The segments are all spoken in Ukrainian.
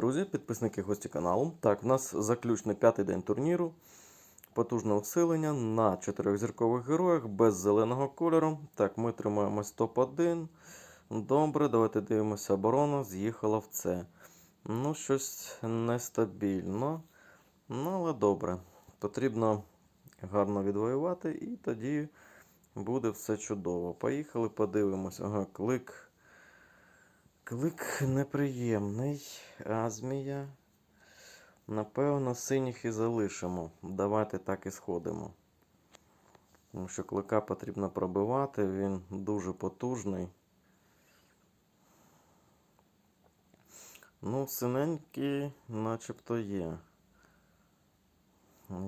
друзі, підписники гості каналу. Так, в нас заключний п'ятий день турніру. Потужне усилення на чотирьохзіркових героях без зеленого кольору. Так, ми тримаємось топ-1. Добре, давайте дивимося. Оборона з'їхала в це. Ну, щось нестабільно. Ну, але добре. Потрібно гарно відвоювати, і тоді буде все чудово. Поїхали, подивимось. Ага, клик. Клик неприємний. Азмія. Напевно, синіх і залишимо. Давайте так і сходимо. Тому що клика потрібно пробивати, він дуже потужний. Ну, синенькі начебто є.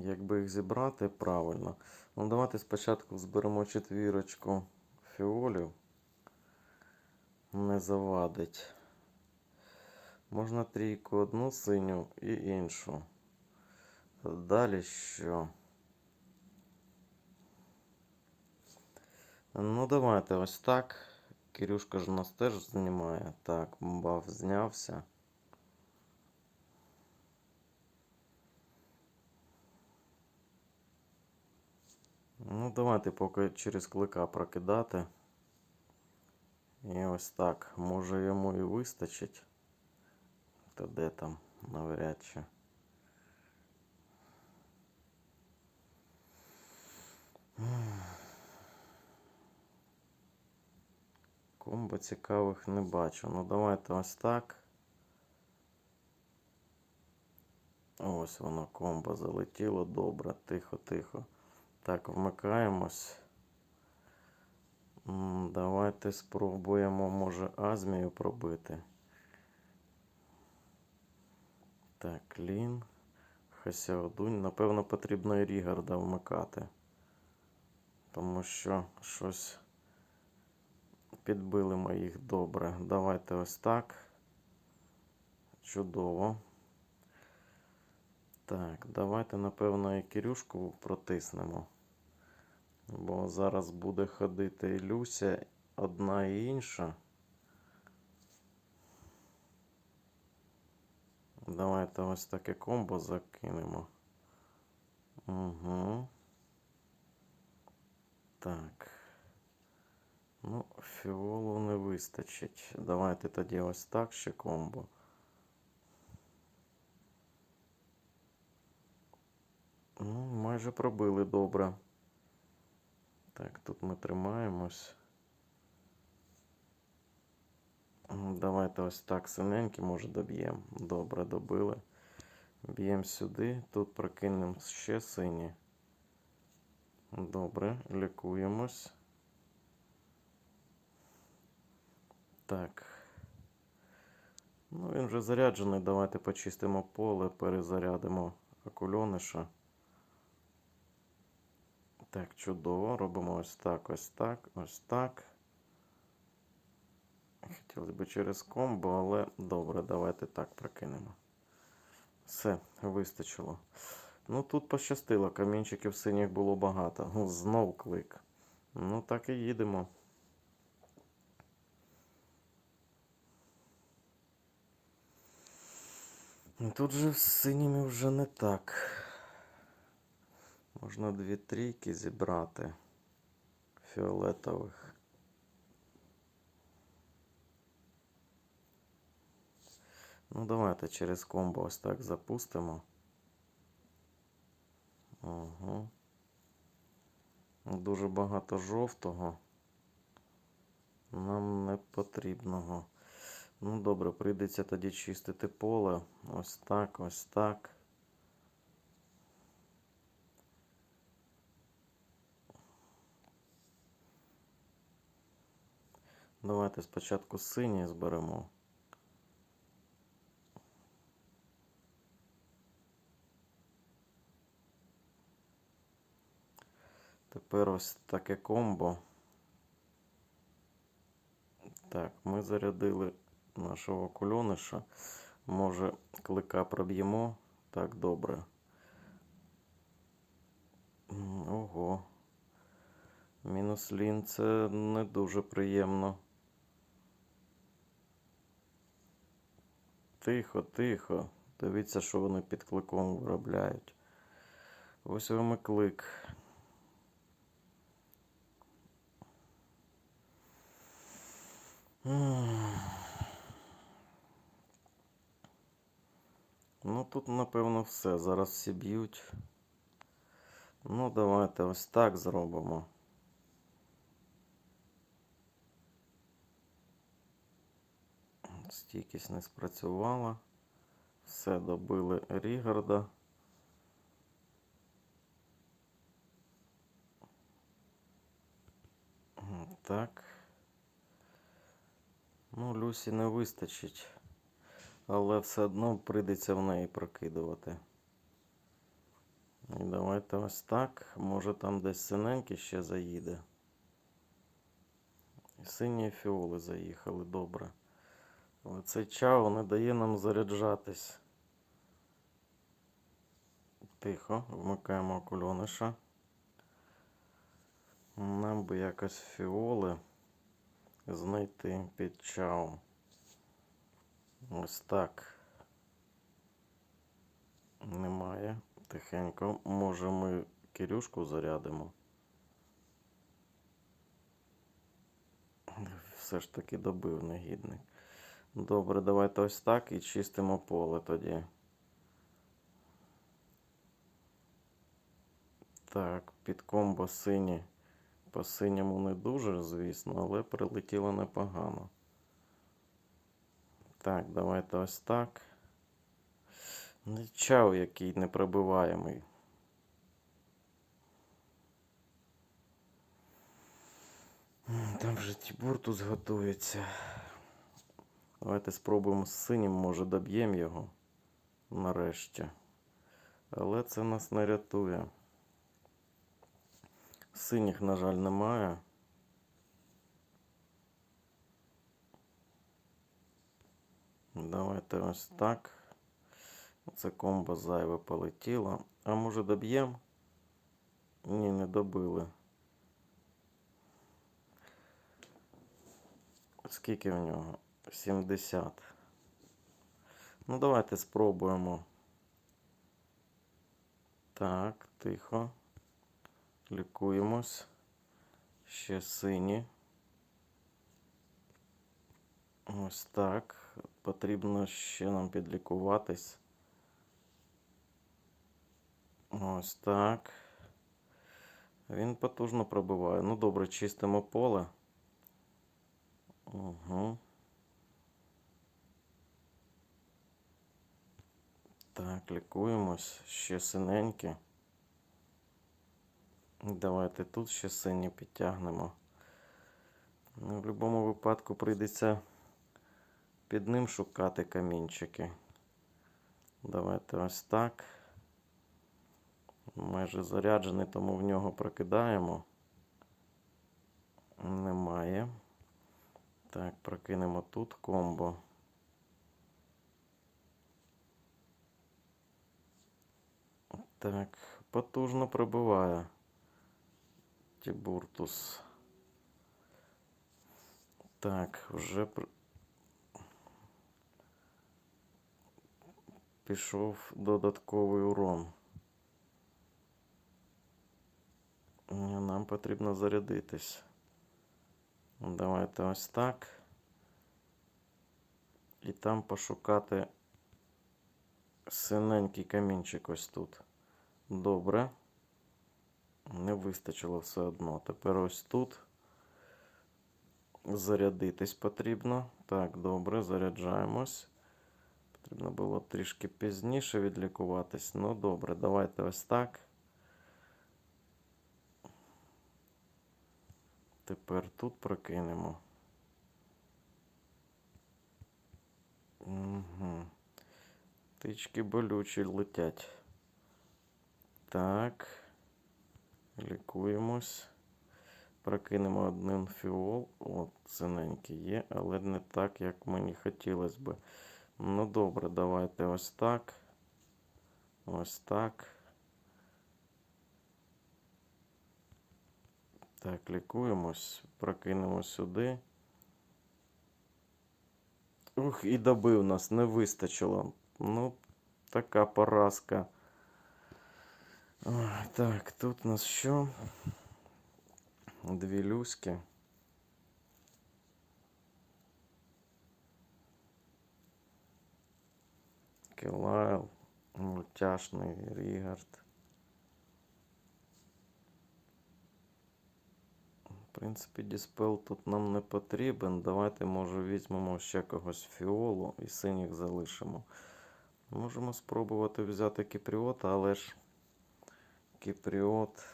Якби їх зібрати правильно. Ну, давайте спочатку зберемо четвірочку фіолів. Не завадить. Можна трійку одну синю і іншу. Далі що? Ну, давайте ось так. Кирюшка ж у нас теж знімає. Так, баф знявся. Ну, давайте поки через клика прокидати. І ось так. Може йому і вистачить. Та де там навряд чи. Комбо цікавих не бачу. Ну давайте ось так. Ось воно комбо залетіло. Добре. Тихо, тихо. Так, вмикаємось. Давайте спробуємо, може, Азмію пробити. Так, Лін. Хасяодунь. Напевно, потрібно і Рігарда вмикати. Тому що щось підбили ми їх добре. Давайте ось так. Чудово. Так, давайте, напевно, і Кирюшку протиснемо. Бо зараз буде ходити і Люся, одна і інша. Давайте ось таке комбо закинемо. Угу. Так. Ну, фіолу не вистачить. Давайте тоді ось так ще комбо. Ну, майже пробили добре. Так, тут ми тримаємось. Давайте ось так синенькі, може, доб'ємо. Добре, добили. Б'ємо сюди. Тут прокинемо ще сині. Добре, лікуємось. Так. Ну, він вже заряджений. Давайте почистимо поле, перезарядимо акульониша. Так, чудово. Робимо ось так, ось так, ось так. Хотілося б через комбо, але добре, давайте так прокинемо. Все, вистачило. Ну тут пощастило, камінчиків синіх було багато. Ну, Знов клик. Ну, так і їдемо. Тут же з синіми вже не так. Можна дві трійки зібрати фіолетових. Ну, давайте через комбо ось так запустимо. Угу. Дуже багато жовтого. Нам не потрібного. Ну, добре, прийдеться тоді чистити поле. Ось так, ось так. Давайте спочатку синій зберемо. Тепер ось таке комбо. Так, ми зарядили нашого кульониша. Може, клика проб'ємо. Так, добре. Ого. Мінус лін це не дуже приємно. Тихо, тихо. Дивіться, що вони під кликом виробляють. Ось вам і клик. Ну тут, напевно, все. Зараз всі б'ють. Ну, давайте ось так зробимо. Стійкість не спрацювала. Все добили Рігарда. Так. Ну, Люсі не вистачить. Але все одно прийдеться в неї прокидувати. І давайте ось так. Може там десь синенький ще заїде. Сині фіоли заїхали, добре. Але цей чао не дає нам заряджатись. Тихо, вмикаємо окульониша. Нам би якось фіоли знайти під чао. Ось так. Немає. Тихенько. Може ми Кирюшку зарядимо. Все ж таки добив негідник. Добре, давайте ось так і чистимо поле тоді. Так, під комбо сині. По синьому не дуже, звісно, але прилетіло непогано. Так, давайте ось так. Чау, який непробиваємий. Там вже Тібуртус готується. Давайте спробуємо з синім, може доб'ємо його нарешті. Але це нас не рятує. Синіх, на жаль, немає. Давайте ось так. Це комбо зайве полетіло. А може доб'ємо? Ні, не добили. Скільки в нього? 70. Ну, давайте спробуємо. Так, тихо. Лікуємось. Ще сині. Ось так. Потрібно ще нам підлікуватись. Ось так. Він потужно пробиває. Ну добре, чистимо поле. Угу. Так, лікуємось. Ще синенькі. Давайте тут ще сині підтягнемо. Ну, в будь-якому випадку прийдеться під ним шукати камінчики. Давайте ось так. Майже заряджений, тому в нього прокидаємо. Немає. Так, прокинемо тут комбо. Так, потужно пробиває Тібуртус. Так, вже пішов додатковий урон. Нам потрібно зарядитись. Давайте ось так. І там пошукати синенький камінчик ось тут. Добре. Не вистачило все одно. Тепер ось тут. Зарядитись потрібно. Так, добре, заряджаємось. Потрібно було трішки пізніше відлікуватись. Ну, добре, давайте ось так. Тепер тут прокинемо. Угу. Тички болючі летять. Так. Лікуємось. Прокинемо один фіол. От, синенький є, але не так, як мені хотілося би. Ну добре, давайте ось так. Ось так. Так, лікуємось, прокинемо сюди. Ух, і добив нас, не вистачило. Ну, така поразка. Так, тут у нас що? Дві люськи. Килайл, мультяшний Рігард. В принципі, діспел тут нам не потрібен. Давайте, може, візьмемо ще когось фіолу і синіх залишимо. Можемо спробувати взяти кіпріота, але ж кіпріот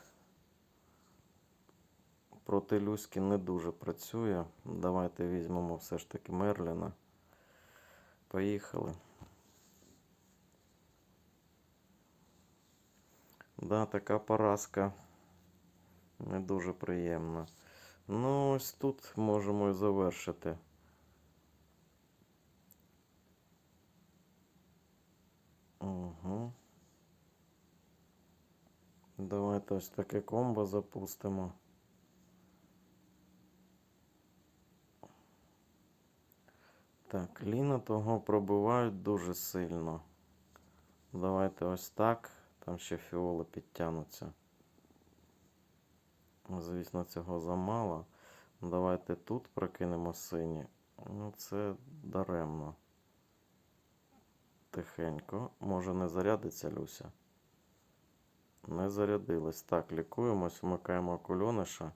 проти Люськи не дуже працює. Давайте візьмемо все ж таки Мерліна. Поїхали. Да, така поразка не дуже приємна. Ну, ось тут можемо і завершити. Угу. Давайте ось таке комбо запустимо. Так, Ліна того пробивають дуже сильно. Давайте ось так. Там ще фіоли підтягнуться. Звісно, цього замало. Давайте тут прокинемо сині. Ну, це даремно. Тихенько. Може не зарядиться Люся? Не зарядилась. Так, лікуємось, вмикаємо окульониша.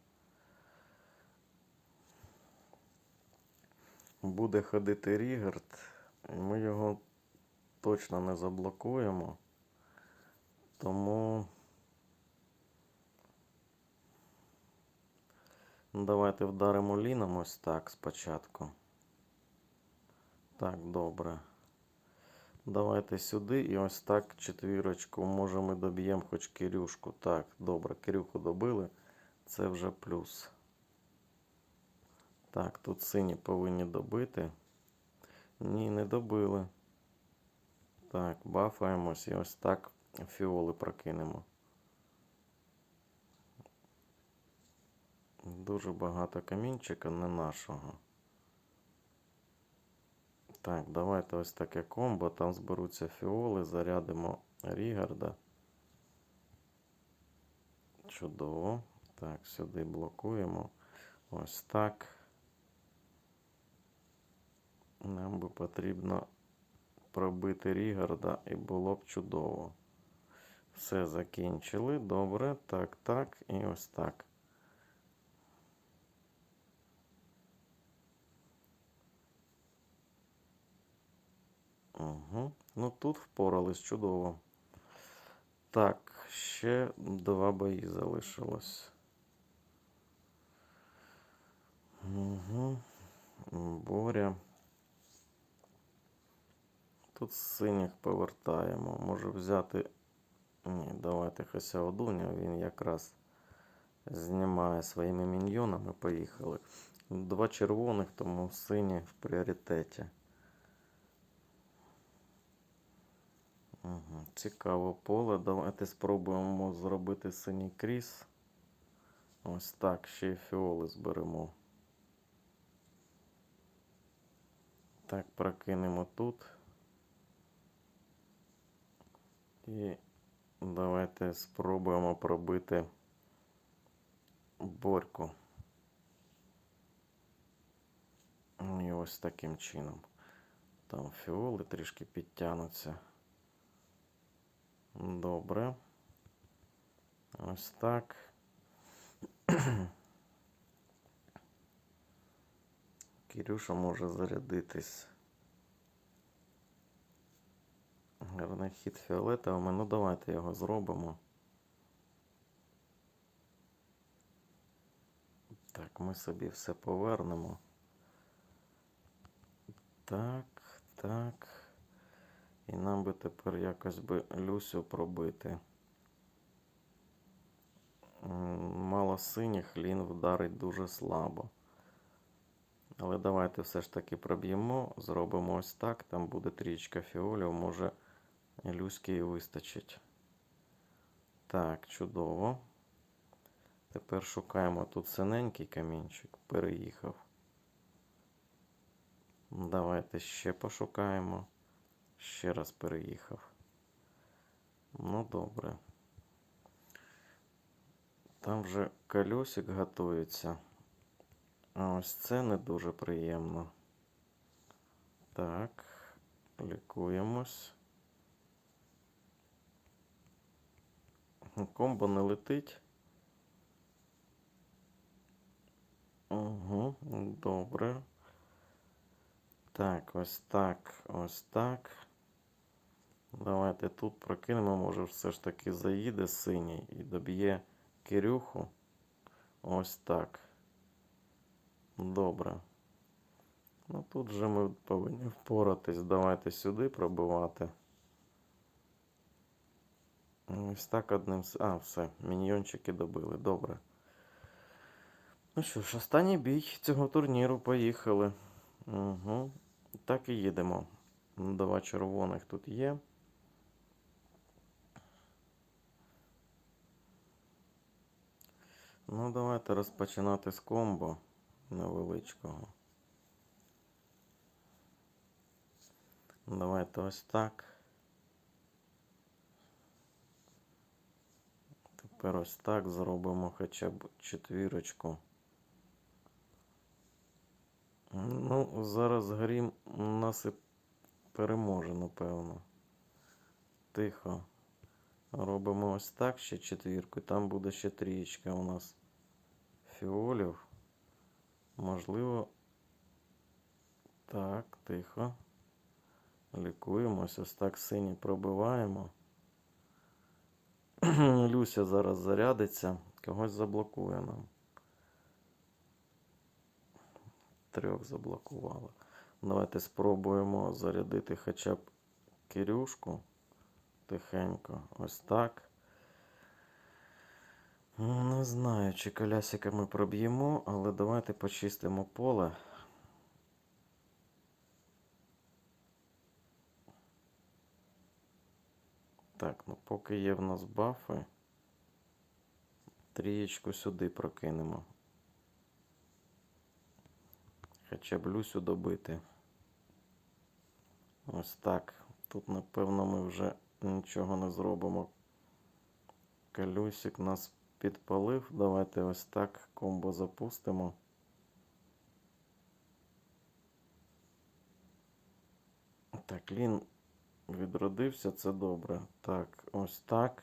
Буде ходити Рігард, ми його точно не заблокуємо. Тому давайте вдаримо ліном ось так спочатку. Так, добре. Давайте сюди і ось так четвірочку. Може ми доб'ємо хоч Кирюшку. Так, добре, Кирюху добили. Це вже плюс. Так, тут сині повинні добити. Ні, не добили. Так, бафаємось і ось так фіоли прокинемо. Дуже багато камінчика, не нашого. Так, давайте ось таке комбо. Там зберуться фіоли, зарядимо Рігарда. Чудово. Так, сюди блокуємо. Ось так. Нам би потрібно пробити Рігарда і було б чудово. Все закінчили. Добре. Так, так і ось так. Угу. Ну тут впорались чудово. Так, ще два бої залишилось. Угу. Боря. Тут синіх повертаємо. Може взяти. Ні, давайте Хасяодуня. Він якраз знімає своїми міньйонами. Поїхали. Два червоних, тому сині в пріоритеті. Цікаво поле. Давайте спробуємо зробити синій кріс. Ось так, ще й фіоли зберемо. Так, прокинемо тут. І давайте спробуємо пробити борьку. І ось таким чином. Там фіоли трішки підтягнуться. Добре. Ось так. Кирюша може зарядитись. Гарний хід фіолетовими. Ну давайте його зробимо. Так, ми собі все повернемо. Так, так. І нам би тепер якось би Люсю пробити. Мало синіх, лін вдарить дуже слабо. Але давайте все ж таки проб'ємо, зробимо ось так. Там буде трічка фіолів, може Люськи і вистачить. Так, чудово. Тепер шукаємо тут синенький камінчик, переїхав. Давайте ще пошукаємо. Ще раз переїхав. Ну, добре. Там вже колесик готується. А ось це не дуже приємно. Так, лікуємось. Комбо не летить. Угу, добре. Так, ось так, ось так. Давайте тут прокинемо, може все ж таки заїде синій і доб'є Кирюху. Ось так. Добре. Ну тут же ми повинні впоратись. Давайте сюди пробивати. Ось так одним. А, все, міньйончики добили. Добре. Ну що ж, останній бій цього турніру. Поїхали. Угу. Так і їдемо. Два червоних тут є. Ну, давайте розпочинати з комбо невеличкого. Давайте ось так. Тепер ось так зробимо хоча б четвірочку. Ну, зараз грім у нас і переможе, напевно. Тихо. Робимо ось так ще четвірку. Там буде ще трієчка у нас фіолів. Можливо. Так, тихо. Лікуємось. Ось так синій пробиваємо. Люся зараз зарядиться, когось заблокує нам. Трьох заблокувала. Давайте спробуємо зарядити хоча б Кирюшку. Тихенько. Ось так. Не знаю, чи колясика ми проб'ємо, але давайте почистимо поле. Так, ну поки є в нас бафи, трієчку сюди прокинемо. Хоча б Люсю добити. Ось так. Тут, напевно, ми вже нічого не зробимо. Калюсик нас підпалив. Давайте ось так комбо запустимо. Так, він відродився, це добре. Так, ось так.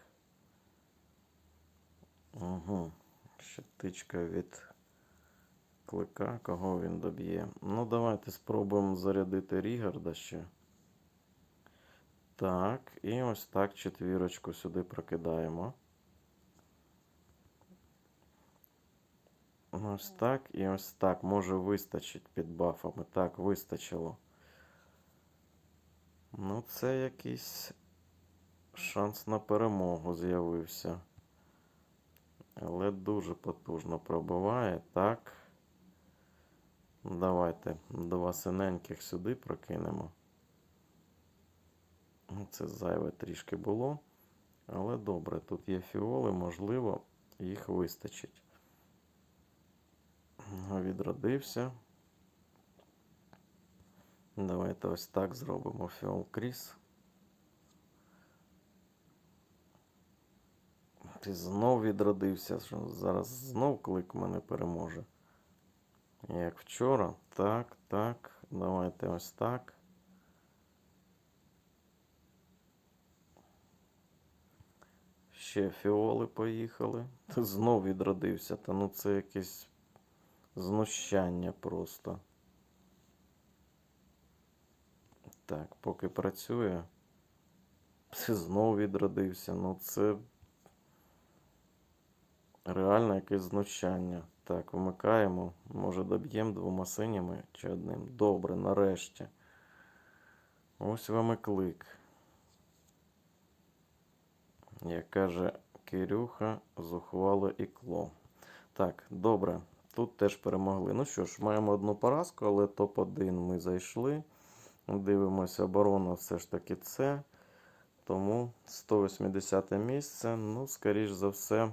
Угу. Ще тичка від клика, кого він доб'є. Ну, давайте спробуємо зарядити Рігарда ще. Так, і ось так четвірочку сюди прокидаємо. Ось так і ось так. Може вистачить під бафами. Так, вистачило. Ну, це якийсь шанс на перемогу з'явився. Але дуже потужно пробиває. Так. Давайте два синеньких сюди прокинемо. Ну, Це зайве трішки було. Але добре, тут є фіоли, можливо, їх вистачить. Відродився. Давайте ось так зробимо фіол кріс. Ти знов відродився, зараз знов клик мене переможе. Як вчора. Так, так. Давайте ось так. Ще фіоли поїхали. Ти знов відродився. Та ну це якесь знущання просто. Так, поки працює. Ти знов відродився. Ну це реально якесь знущання. Так, вмикаємо. Може доб'ємо двома синіми чи одним. Добре, нарешті. Ось вам і клик. Як каже Кирюха, зухвало ікло. Так, добре. Тут теж перемогли. Ну що ж, маємо одну поразку, але топ-1 ми зайшли. Дивимося, оборона все ж таки це. Тому 180 місце. Ну, скоріш за все,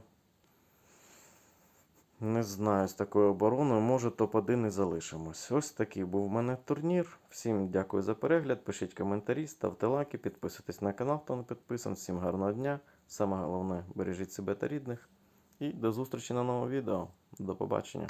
Не знаю, з такою обороною, може топ-1 і залишимось. Ось такий був у мене турнір. Всім дякую за перегляд. Пишіть коментарі, ставте лайки, підписуйтесь на канал, хто не підписаний. Всім гарного дня. Саме головне, бережіть себе та рідних. І до зустрічі на новому відео. До побачення.